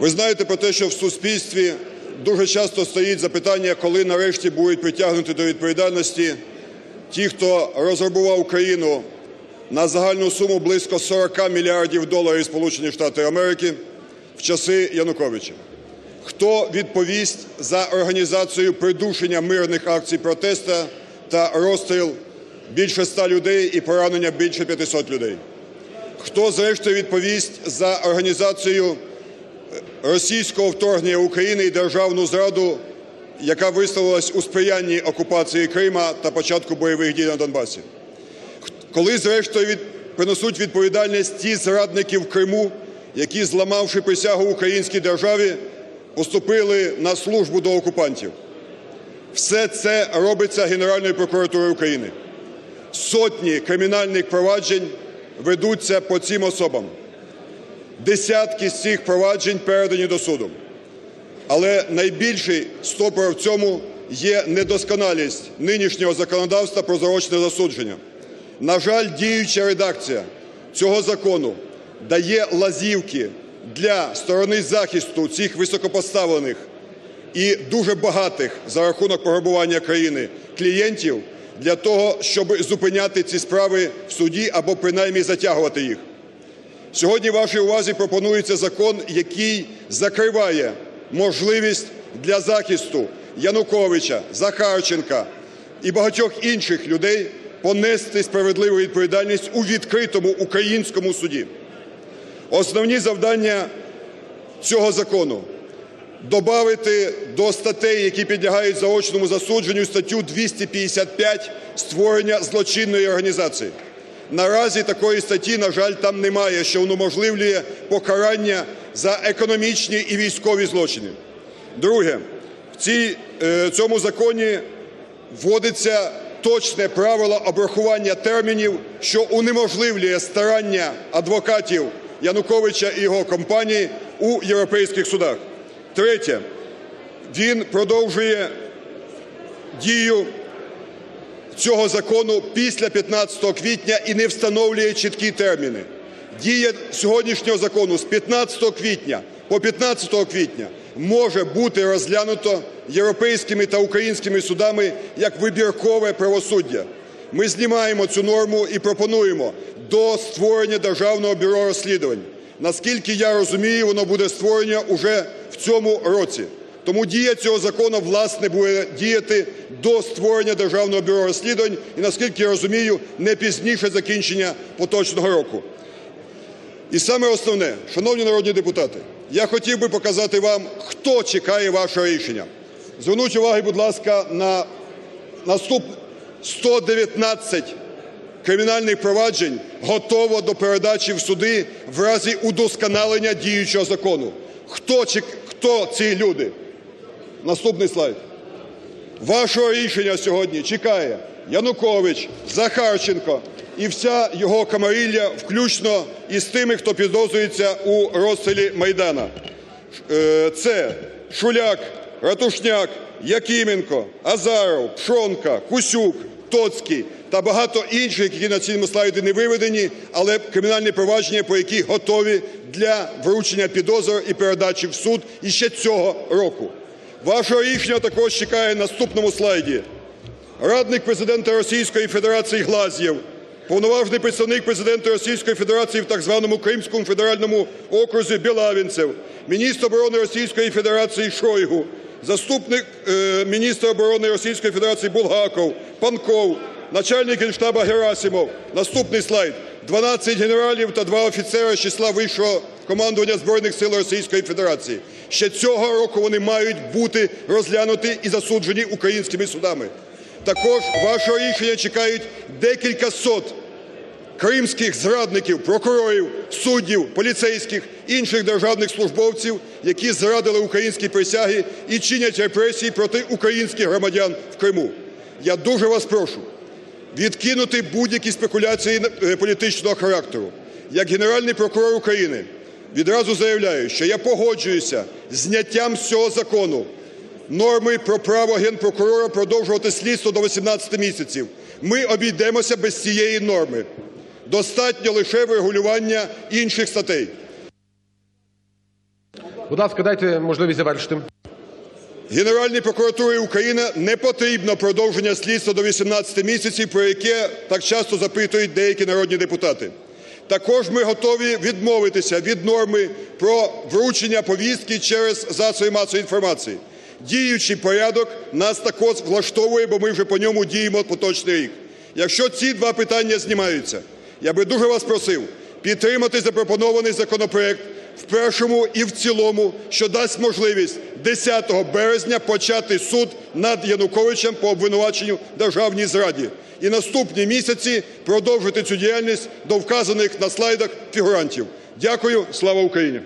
Ви знаєте про те, що в суспільстві дуже часто стоїть запитання, коли нарешті будуть притягнуті до відповідальності ті, хто розграбував Україну на загальну суму близько 40 мільярдів доларів Сполучені Штати Америки в часи Януковича. Хто відповість за організацію придушення мирних акцій протесту та розстріл більше 100 людей і поранення більше 500 людей? Хто зрештою відповість за організацію російського вторгнення в Україну і державну зраду, яка висловилась у сприянні окупації Крима та початку бойових дій на Донбасі? Коли зрештою від... принесуть відповідальність ті зрадники в Криму, які, зламавши присягу українській державі, поступили на службу до окупантів? Все це робиться Генеральною прокуратурою України. Сотні кримінальних проваджень ведуться по цим особам. Десятки з цих проваджень передані до суду. Але найбільший стопор в цьому є недосконалість нинішнього законодавства про заочне засудження. На жаль, діюча редакція цього закону дає лазівки для сторони захисту цих високопоставлених і дуже багатих за рахунок пограбування країни клієнтів для того, щоб зупиняти ці справи в суді або принаймні затягувати їх. Сьогодні вашій увазі пропонується закон, який закриває можливість для захисту Януковича, Захарченка і багатьох інших людей понести справедливу відповідальність у відкритому українському суді. Основні завдання цього закону добавити до статей, які підлягають заочному засудженню, статтю 255 створення злочинної організації. Наразі такої статті, на жаль, там немає, що унеможливлює покарання за економічні і військові злочини. Друге, в е, цьому законі вводиться точне правило обрахування термінів, що унеможливлює старання адвокатів Януковича і його компанії у європейських судах. Третє, він продовжує дію цього закону після 15 квітня і не встановлює чіткі терміни. Дія сьогоднішнього закону з 15 квітня по 15 квітня може бути розглянуто європейськими та українськими судами як вибіркове правосуддя. Ми знімаємо цю норму і пропонуємо до створення Державного бюро розслідувань. Наскільки я розумію, воно буде створення уже в цьому році. Тому дія цього закону, власне, буде діяти до створення Державного бюро розслідувань і, наскільки я розумію, не пізніше закінчення поточного року. І саме основне, шановні народні депутати, я хотів би показати вам, хто чекає вашого рішення. Зверніть увагу, будь ласка, на наступ 119 кримінальних проваджень готово до передачі в суди в разі удосконалення діючого закону. Хто, хто ці люди? Наступний слайд. Вашого рішення сьогодні чекає Янукович, Захарченко і вся його камарилля, включно із тими, хто підозрюється у розстрілі Майдана. Е, це Шуляк, Ратушняк, Якименко, Азаров, Пшонка, Кусюк, Тоцький та багато інших, які на цьому слайді не виведені, але кримінальні провадження, по яких готові для вручення підозр і передачі в суд іще цього року. Вашого рішення також чекає на наступному слайді. Радник президента Російської Федерації Глазєв, повноважний представник президента Російської Федерації в так званому Кримському федеральному окрузі Білавінцев, міністр оборони Російської Федерації Шойгу, заступник е, міністра оборони Російської Федерації Булгаков, Панков, начальник генштаба Герасимов. Наступний слайд. 12 генералів та два офіцери з числа вищого командування Збройних сил Російської Федерації. Ще цього року вони мають бути розглянуті і засуджені українськими судами. Також вашого рішення чекають декілька сот кримських зрадників, прокурорів, суддів, поліцейських, інших державних службовців, які зрадили українські присяги і чинять репресії проти українських громадян в Криму. Я дуже вас прошу відкинути будь-які спекуляції е, політичного характеру. Як Генеральний прокурор України відразу заявляю, що я погоджуюся з зняттям з цього закону норми про право Генпрокурора продовжувати слідство до 18 місяців. Ми обійдемося без цієї норми. Достатньо лише врегулювання інших статей. Будь ласка, дайте можливість завершити. Генеральній прокуратурі України не потрібно продовження слідства до 18 місяців, про яке так часто запитують деякі народні депутати. Також ми готові відмовитися від норми про вручення повістки через засоби масової інформації. Діючий порядок нас також влаштовує, бо ми вже по ньому діємо поточний рік. Якщо ці два питання знімаються, я би дуже вас просив підтримати запропонований законопроект в першому і в цілому, що дасть можливість 10 березня почати суд над Януковичем по обвинуваченню державній зраді і наступні місяці продовжити цю діяльність до вказаних на слайдах фігурантів. Дякую, слава Україні.